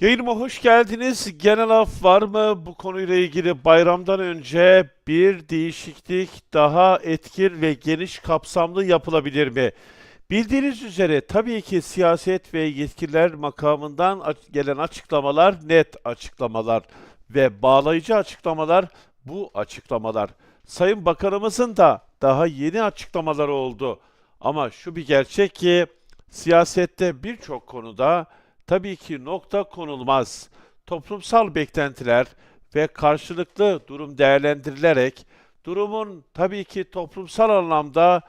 Yayınıma hoş geldiniz. Genel af var mı? Bu konuyla ilgili bayramdan önce bir değişiklik daha etkin ve geniş kapsamlı yapılabilir mi? Bildiğiniz üzere tabii ki siyaset ve yetkililer makamından gelen açıklamalar net açıklamalar ve bağlayıcı açıklamalar bu açıklamalar. Sayın Bakanımızın da daha yeni açıklamaları oldu. Ama şu bir gerçek ki siyasette birçok konuda tabii ki nokta konulmaz. Toplumsal beklentiler ve karşılıklı durum değerlendirilerek durumun tabii ki toplumsal anlamda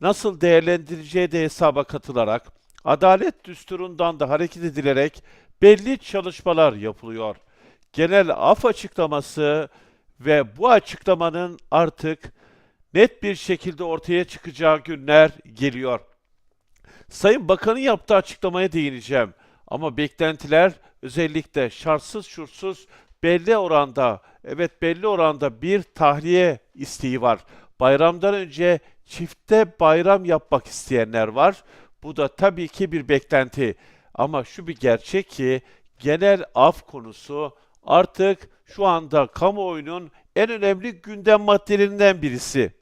nasıl değerlendirileceği de hesaba katılarak adalet düsturundan da hareket edilerek belli çalışmalar yapılıyor. Genel af açıklaması ve bu açıklamanın artık net bir şekilde ortaya çıkacağı günler geliyor. Sayın Bakan'ın yaptığı açıklamaya değineceğim. Ama beklentiler özellikle şartsız şurtsuz belli oranda, evet belli oranda bir tahliye isteği var. Bayramdan önce çifte bayram yapmak isteyenler var. Bu da tabii ki bir beklenti. Ama şu bir gerçek ki genel af konusu artık şu anda kamuoyunun en önemli gündem maddelerinden birisi.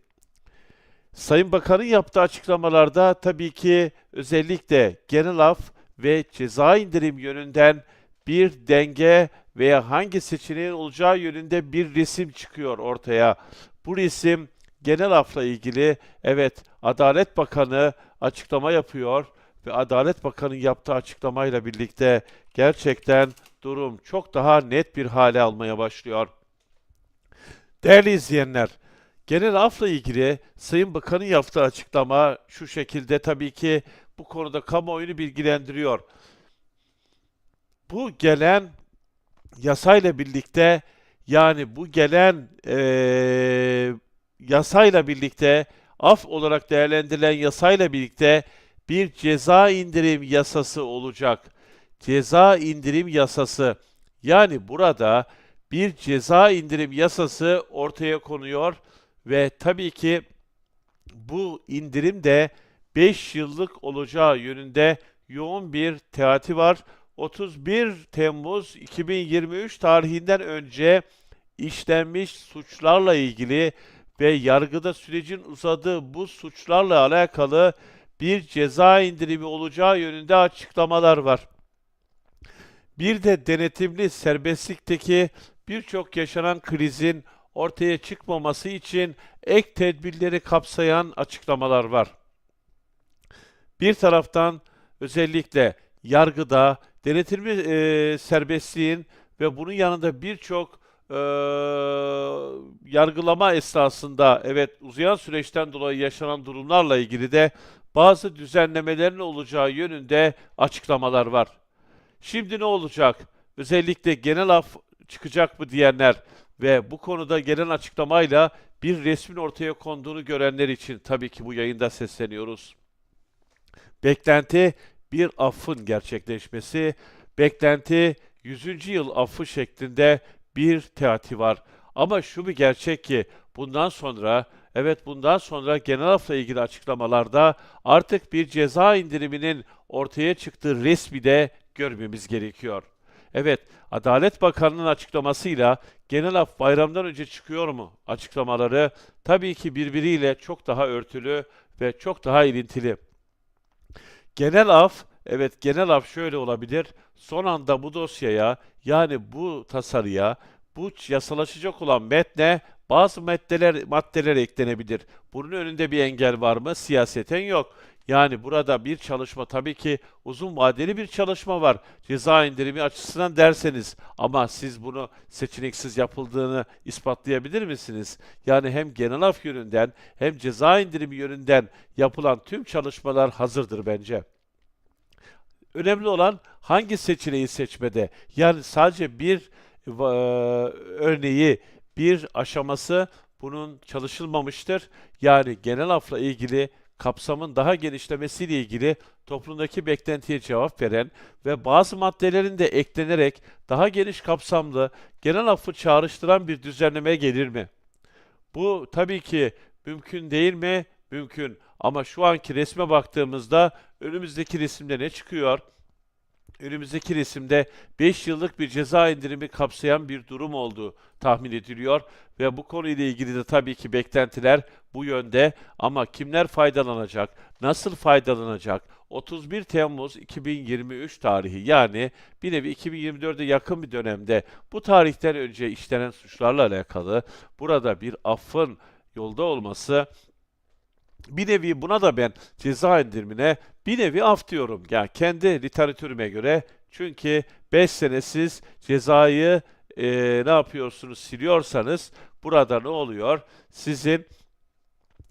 Sayın Bakan'ın yaptığı açıklamalarda tabii ki özellikle genel af ve ceza indirim yönünden bir denge veya hangi seçeneğin olacağı yönünde bir resim çıkıyor ortaya. Bu resim genel afla ilgili evet Adalet Bakanı açıklama yapıyor ve Adalet Bakanı'nın yaptığı açıklamayla birlikte gerçekten durum çok daha net bir hale almaya başlıyor. Değerli izleyenler, genel afla ilgili Sayın Bakan'ın yaptığı açıklama şu şekilde tabii ki bu konuda kamuoyunu bilgilendiriyor. Bu gelen yasayla birlikte yani bu gelen eee, yasayla birlikte af olarak değerlendirilen yasayla birlikte bir ceza indirim yasası olacak. Ceza indirim yasası. Yani burada bir ceza indirim yasası ortaya konuyor ve tabii ki bu indirim de 5 yıllık olacağı yönünde yoğun bir teati var. 31 Temmuz 2023 tarihinden önce işlenmiş suçlarla ilgili ve yargıda sürecin uzadığı bu suçlarla alakalı bir ceza indirimi olacağı yönünde açıklamalar var. Bir de denetimli serbestlikteki birçok yaşanan krizin ortaya çıkmaması için ek tedbirleri kapsayan açıklamalar var. Bir taraftan özellikle yargıda denetimli e, serbestliğin ve bunun yanında birçok e, yargılama esnasında evet uzayan süreçten dolayı yaşanan durumlarla ilgili de bazı düzenlemelerin olacağı yönünde açıklamalar var. Şimdi ne olacak? Özellikle genel af çıkacak mı diyenler ve bu konuda gelen açıklamayla bir resmin ortaya konduğunu görenler için tabii ki bu yayında sesleniyoruz. Beklenti bir affın gerçekleşmesi, beklenti 100. yıl affı şeklinde bir teati var. Ama şu bir gerçek ki bundan sonra evet bundan sonra genel afla ilgili açıklamalarda artık bir ceza indiriminin ortaya çıktığı resmi de görmemiz gerekiyor. Evet, Adalet Bakanı'nın açıklamasıyla genel af bayramdan önce çıkıyor mu açıklamaları tabii ki birbiriyle çok daha örtülü ve çok daha ilintili. Genel af, evet genel af şöyle olabilir. Son anda bu dosyaya yani bu tasarıya, bu yasalaşacak olan metne bazı maddeler maddeler eklenebilir. Bunun önünde bir engel var mı? Siyaseten yok. Yani burada bir çalışma tabii ki uzun vadeli bir çalışma var. Ceza indirimi açısından derseniz ama siz bunu seçeneksiz yapıldığını ispatlayabilir misiniz? Yani hem genel af yönünden hem ceza indirimi yönünden yapılan tüm çalışmalar hazırdır bence. Önemli olan hangi seçeneği seçmede. Yani sadece bir e, örneği, bir aşaması bunun çalışılmamıştır. Yani genel afla ilgili kapsamın daha genişlemesiyle ilgili toplumdaki beklentiye cevap veren ve bazı maddelerin de eklenerek daha geniş kapsamlı genel affı çağrıştıran bir düzenlemeye gelir mi? Bu tabii ki mümkün değil mi? Mümkün. Ama şu anki resme baktığımızda önümüzdeki resimde ne çıkıyor? Önümüzdeki resimde 5 yıllık bir ceza indirimi kapsayan bir durum olduğu tahmin ediliyor ve bu konuyla ilgili de tabii ki beklentiler bu yönde ama kimler faydalanacak, nasıl faydalanacak? 31 Temmuz 2023 tarihi yani bir nevi 2024'e yakın bir dönemde bu tarihten önce işlenen suçlarla alakalı burada bir affın yolda olması bir nevi buna da ben ceza indirimine bir nevi af diyorum. Yani kendi literatürüme göre çünkü 5 sene siz cezayı eee, ne yapıyorsunuz siliyorsanız burada ne oluyor? Sizin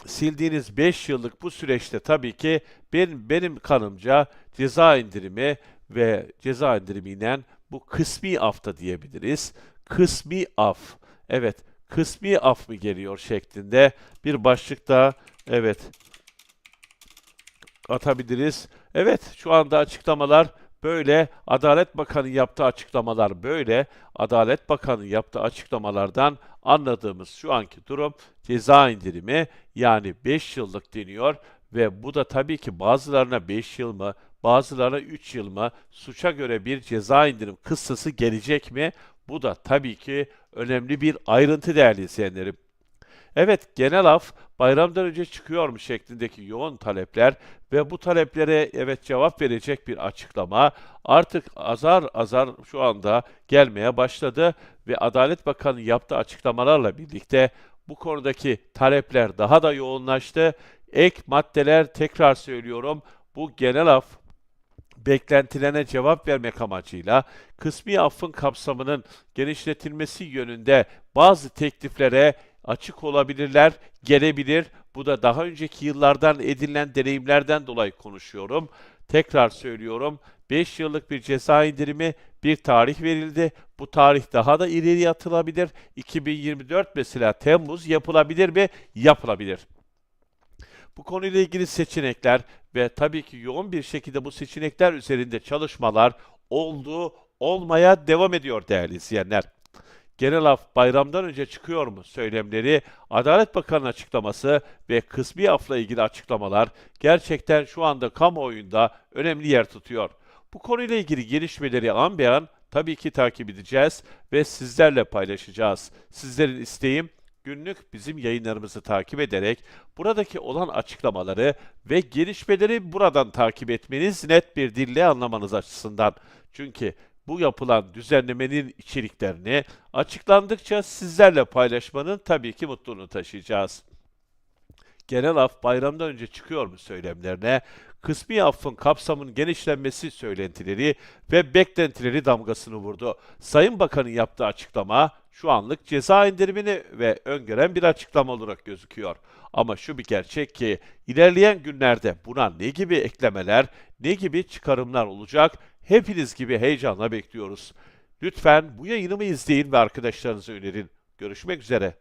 sildiğiniz 5 yıllık bu süreçte tabii ki benim, benim kanımca ceza indirimi ve ceza indirimiyle bu kısmi af da diyebiliriz. Kısmi af. Evet, kısmi af mı geliyor şeklinde bir başlıkta evet atabiliriz. Evet, şu anda açıklamalar böyle. Adalet Bakanı yaptığı açıklamalar böyle. Adalet Bakanı yaptığı açıklamalardan anladığımız şu anki durum ceza indirimi yani 5 yıllık deniyor ve bu da tabii ki bazılarına 5 yıl mı, bazılarına 3 yıl mı suça göre bir ceza indirim kıssası gelecek mi? Bu da tabii ki önemli bir ayrıntı değerli izleyenlerim. Evet, genel af bayramdan önce çıkıyor mu şeklindeki yoğun talepler ve bu taleplere evet cevap verecek bir açıklama artık azar azar şu anda gelmeye başladı ve Adalet Bakanı yaptığı açıklamalarla birlikte bu konudaki talepler daha da yoğunlaştı. Ek maddeler tekrar söylüyorum bu genel af beklentilerine cevap vermek amacıyla kısmi affın kapsamının genişletilmesi yönünde bazı tekliflere açık olabilirler, gelebilir. Bu da daha önceki yıllardan edinilen deneyimlerden dolayı konuşuyorum. Tekrar söylüyorum. 5 yıllık bir ceza indirimi bir tarih verildi. Bu tarih daha da ileriye atılabilir. 2024 mesela Temmuz yapılabilir mi? Yapılabilir. Bu konuyla ilgili seçenekler ve tabii ki yoğun bir şekilde bu seçenekler üzerinde çalışmalar oldu, olmaya devam ediyor değerli izleyenler. Genel af bayramdan önce çıkıyor mu söylemleri, Adalet Bakanı'nın açıklaması ve kısmi afla ilgili açıklamalar gerçekten şu anda kamuoyunda önemli yer tutuyor. Bu konuyla ilgili gelişmeleri an be an tabii ki takip edeceğiz ve sizlerle paylaşacağız. Sizlerin isteğim günlük bizim yayınlarımızı takip ederek buradaki olan açıklamaları ve gelişmeleri buradan takip etmeniz net bir dille anlamanız açısından. Çünkü bu yapılan düzenlemenin içeriklerini açıklandıkça sizlerle paylaşmanın tabii ki mutluluğunu taşıyacağız. Genel af bayramdan önce çıkıyor mu söylemlerine, kısmi affın kapsamının genişlenmesi söylentileri ve beklentileri damgasını vurdu. Sayın Bakan'ın yaptığı açıklama şu anlık ceza indirimini ve öngören bir açıklama olarak gözüküyor. Ama şu bir gerçek ki ilerleyen günlerde buna ne gibi eklemeler, ne gibi çıkarımlar olacak hepiniz gibi heyecanla bekliyoruz. Lütfen bu yayınımı izleyin ve arkadaşlarınıza önerin. Görüşmek üzere.